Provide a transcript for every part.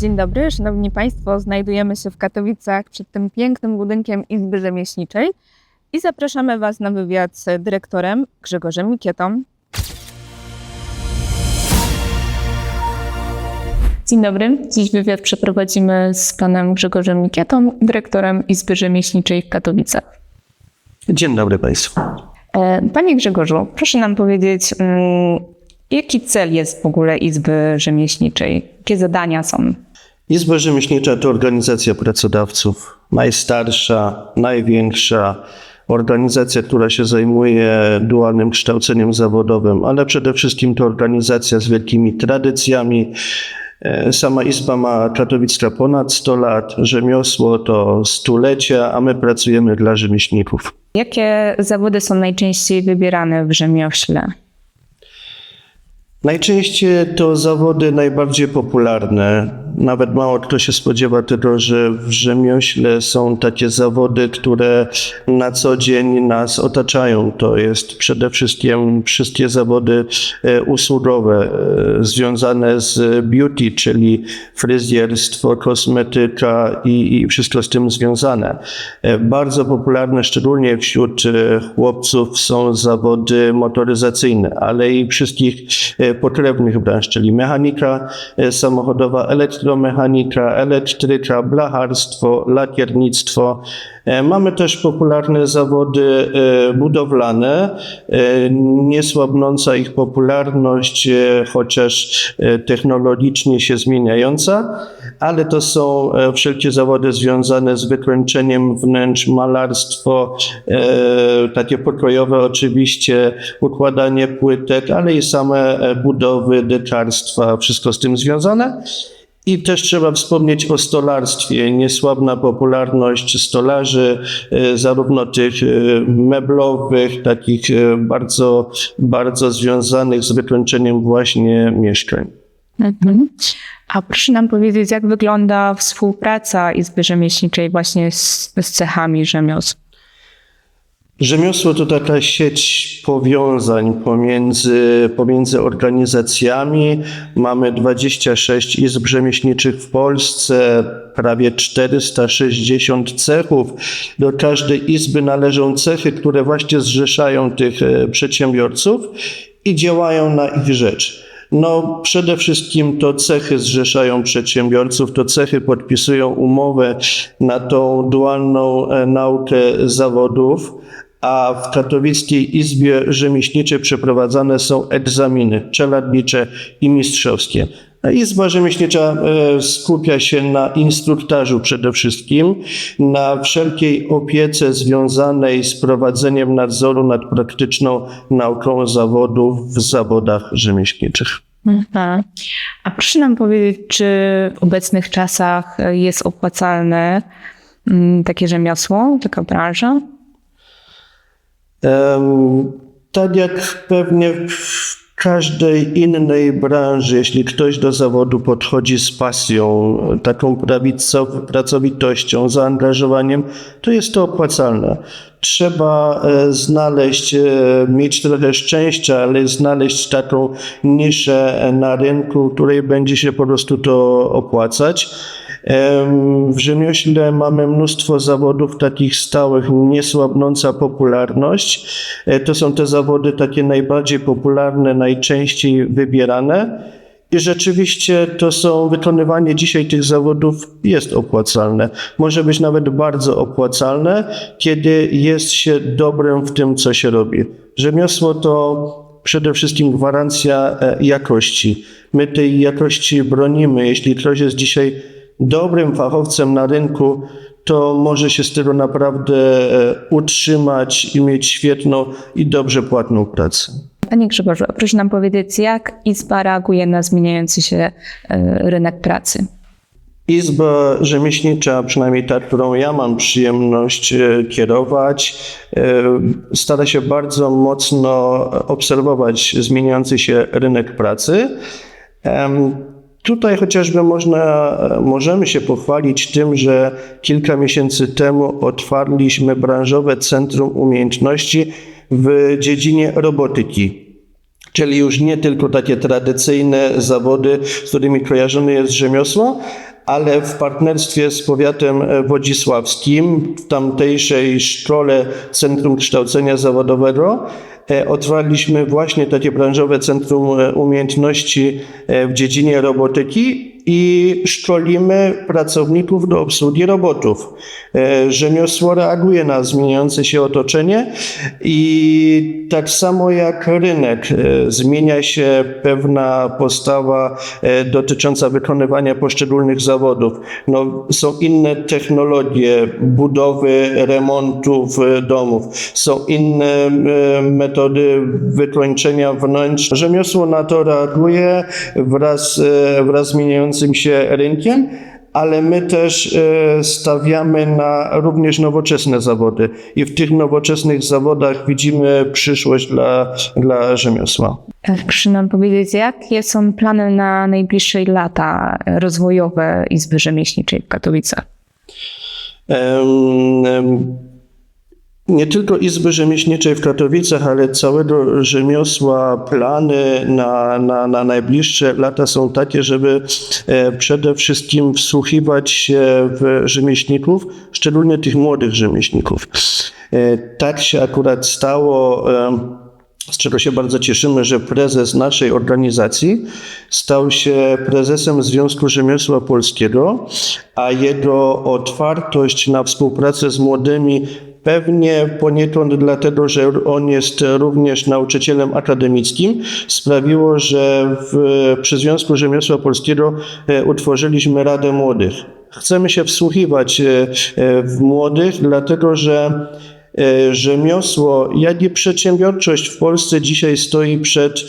Dzień dobry, Szanowni Państwo. Znajdujemy się w Katowicach przed tym pięknym budynkiem Izby Rzemieślniczej i zapraszamy Was na wywiad z dyrektorem Grzegorzem Mikietą. Dzień dobry. Dziś wywiad przeprowadzimy z panem Grzegorzem Mikietą, dyrektorem Izby Rzemieślniczej w Katowicach. Dzień dobry Państwu. E, Panie Grzegorzu, proszę nam powiedzieć, mm, jaki cel jest w ogóle Izby Rzemieślniczej? Jakie zadania są? Izba Rzemieślnicza to organizacja pracodawców, najstarsza, największa organizacja, która się zajmuje dualnym kształceniem zawodowym, ale przede wszystkim to organizacja z wielkimi tradycjami. E, Sama Izba ma katowicka ponad 100 lat, rzemiosło to stulecia, a my pracujemy dla rzemieślników. Jakie zawody są najczęściej wybierane w rzemiośle? Najczęściej to zawody najbardziej popularne. Nawet mało kto się spodziewa tego, że w rzemiośle są takie zawody, które na co dzień nas otaczają. To jest przede wszystkim wszystkie zawody e, usługowe e, związane z beauty, czyli fryzjerstwo, kosmetyka i, i wszystko z tym związane. E, Bardzo popularne, szczególnie wśród chłopców, są zawody motoryzacyjne, ale i wszystkich pokrewnych branż, czyli mechanika e, samochodowa, elektromechanika, elektryka, blacharstwo, lakiernictwo. E, Mamy też popularne zawody e, budowlane, e, niesłabnąca ich popularność, chociaż technologicznie się zmieniająca, ale to są wszelkie zawody związane z wykończeniem wnętrz, malarstwo, takie pokojowe oczywiście, układanie płytek, ale i same budowy, dekarstwa, wszystko z tym związane. I też trzeba wspomnieć o stolarstwie. Niesłabna popularność stolarzy, e, zarówno tych e, meblowych, takich e, bardzo, bardzo związanych z wykończeniem właśnie mieszkań. A proszę nam powiedzieć, jak wygląda współpraca Izby Rzemieślniczej właśnie z, z cechami rzemiosł? Rzemiosło to taka sieć powiązań pomiędzy, pomiędzy organizacjami. Mamy 26 izb rzemieślniczych w Polsce, prawie 460 cechów. Do każdej izby należą cechy, które właśnie zrzeszają tych e, przedsiębiorców i działają na ich rzecz. No, przede wszystkim to cechy zrzeszają przedsiębiorców, to cechy podpisują umowę na tą dualną e, naukę zawodów, a w Katowickiej Izbie Rzemieślniczej przeprowadzane są egzaminy czeladnicze i mistrzowskie. Izba Rzemieślnicza e, skupia się na instruktażu przede wszystkim, na wszelkiej opiece związanej z prowadzeniem nadzoru nad praktyczną nauką zawodów w zawodach rzemieślniczych. Mhm. A proszę nam powiedzieć, czy w obecnych czasach jest opłacalne mm, takie rzemiosło, taka branża? Tak jak pewnie w każdej innej branży, jeśli ktoś do zawodu podchodzi z pasją, taką pracowitością, zaangażowaniem, to jest to opłacalne. Trzeba e, znaleźć, e, mieć trochę szczęścia, ale znaleźć taką niszę e, na rynku, której będzie się po prostu to opłacać. W rzemiośle mamy mnóstwo zawodów takich stałych, niesłabnąca popularność. E, To są te zawody takie najbardziej popularne, najczęściej wybierane. I rzeczywiście to są, wykonywanie dzisiaj tych zawodów jest opłacalne. Może być nawet bardzo opłacalne, kiedy jest się dobrym w tym, co się robi. Rzemiosło to przede wszystkim gwarancja e, jakości. My tej jakości bronimy. Jeśli ktoś jest dzisiaj dobrym fachowcem na rynku, to może się z tego naprawdę e, utrzymać i mieć świetną i dobrze płatną pracę. Panie Grzegorzu, proszę nam powiedzieć, jak Izba reaguje na zmieniający się e, rynek pracy? Izba rzemieślnicza, przynajmniej ta, którą ja mam przyjemność e, kierować, stara się bardzo mocno obserwować zmieniający się rynek pracy. Tutaj chociażby można, możemy się pochwalić tym, że kilka miesięcy temu otwarliśmy branżowe Centrum Umiejętności w dziedzinie robotyki. Czyli już nie tylko takie tradycyjne zawody, z którymi kojarzone jest rzemiosło, ale w partnerstwie z powiatem e, wodzisławskim w tamtejszej szkole Centrum Kształcenia Zawodowego e, otwarliśmy właśnie takie branżowe Centrum e, Umiejętności w dziedzinie robotyki i szkolimy pracowników do obsługi robotów. E, Rzemiosło reaguje na zmieniające się otoczenie i tak samo jak rynek e, zmienia się pewna postawa e, dotycząca wykonywania poszczególnych zawodów. No, są inne technologie budowy, remontów domów, są inne metody wykończenia wnętrz. Rzemiosło na to reaguje wraz, wraz z zmieniającym się rynkiem ale my też e, stawiamy na również nowoczesne zawody i w tych nowoczesnych zawodach widzimy przyszłość dla, dla rzemiosła. Proszę nam powiedzieć, jakie są plany na najbliższe lata rozwojowe Izby Rzemieślniczej w Katowicach? Nie tylko Izby Rzemieślniczej w Katowicach, ale całego rzemiosła plany na, na, na najbliższe lata są takie, żeby e, przede wszystkim wsłuchiwać się w rzemieślników, szczególnie tych młodych rzemieślników. E, Tak się akurat stało. em, z czego się bardzo cieszymy, że prezes naszej organizacji stał się prezesem Związku Rzemiosła Polskiego, a jego otwartość na współpracę z młodymi Pewnie poniekąd dlatego, że on jest również nauczycielem akademickim, sprawiło, że w, przy Związku Rzemiosła Polskiego e, utworzyliśmy Radę Młodych. Chcemy się wsłuchiwać e, e, w młodych, dlatego że rzemiosło, jak i przedsiębiorczość w Polsce dzisiaj stoi przed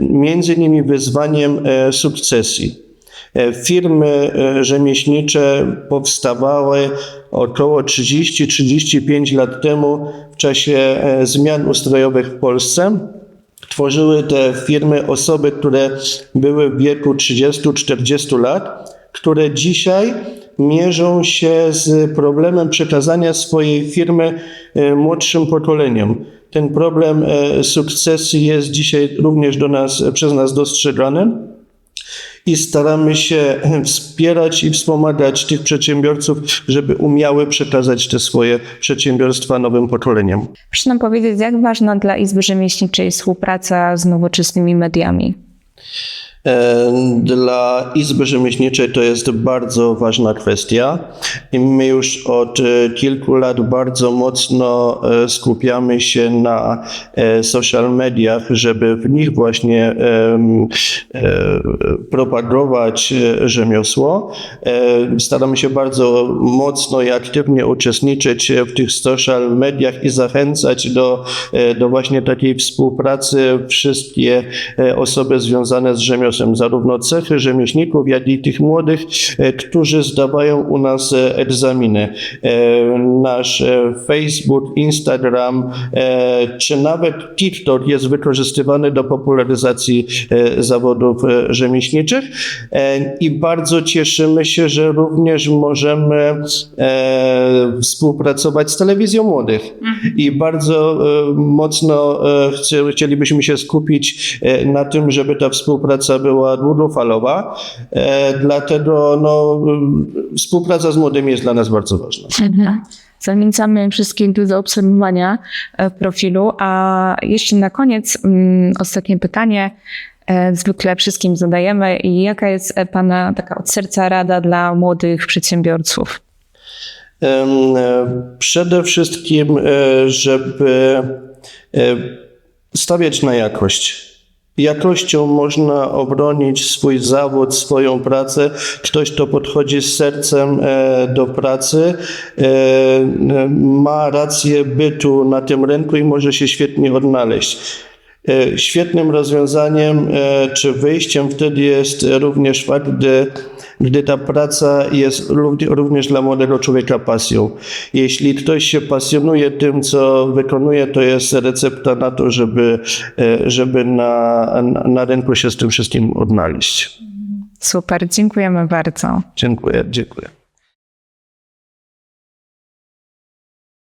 między innymi wyzwaniem sukcesji. E, Firmy e, rzemieślnicze powstawały około 30-35 lat temu w czasie e, zmian ustrojowych w Polsce. Tworzyły te firmy osoby, które były w wieku 30-40 lat, które dzisiaj mierzą się z problemem przekazania swojej firmy młodszym pokoleniom. Ten problem sukcesji jest dzisiaj również do nas, przez nas dostrzegany i staramy się wspierać i wspomagać tych przedsiębiorców, żeby umiały przekazać te swoje przedsiębiorstwa nowym pokoleniom. Proszę nam powiedzieć, jak ważna dla Izby Rzemieślniczej współpraca z nowoczesnymi mediami? E, Dla Izby Rzemieślniczej to jest bardzo ważna kwestia. My już od e, kilku lat bardzo mocno e, skupiamy się na social mediach, żeby w nich właśnie propagować rzemiosło. Staramy się bardzo mocno i aktywnie uczestniczyć w tych social mediach i zachęcać do, do właśnie takiej współpracy wszystkie osoby związane z rzemiosłem, zarówno cechy rzemieślników, jak i tych młodych, e, którzy zdawają u nas e, egzaminy. E, Nasz Facebook, Instagram czy nawet TikTok jest wykorzystywany do popularyzacji zawodów rzemieślniczych. I bardzo cieszymy się, że również możemy współpracować z telewizją młodych. I bardzo mocno chcielibyśmy się skupić na tym, żeby ta współpraca była długofalowa. E, Dlatego no, współpraca z młodymi jest dla nas bardzo ważna. Zachęcamy wszystkich do zaobserwowania e, profilu. A jeszcze na koniec mm, ostatnie pytanie. E, Zwykle wszystkim zadajemy. I jaka jest Pana taka od serca rada dla młodych przedsiębiorców? Przede wszystkim, żeby stawiać na jakość. Jakością można obronić swój zawód, swoją pracę. Ktoś, kto podchodzi z sercem e, do pracy, e, e, ma rację bytu na tym rynku i może się świetnie odnaleźć. Świetnym rozwiązaniem czy wyjściem wtedy jest również fakt, gdy, gdy ta praca jest rów- również dla młodego człowieka pasją. Jeśli ktoś się pasjonuje tym, co wykonuje, to jest recepta na to, żeby, e, żeby na- na rynku się z tym wszystkim odnaleźć. Super, dziękujemy bardzo. Dziękuję, dziękuję.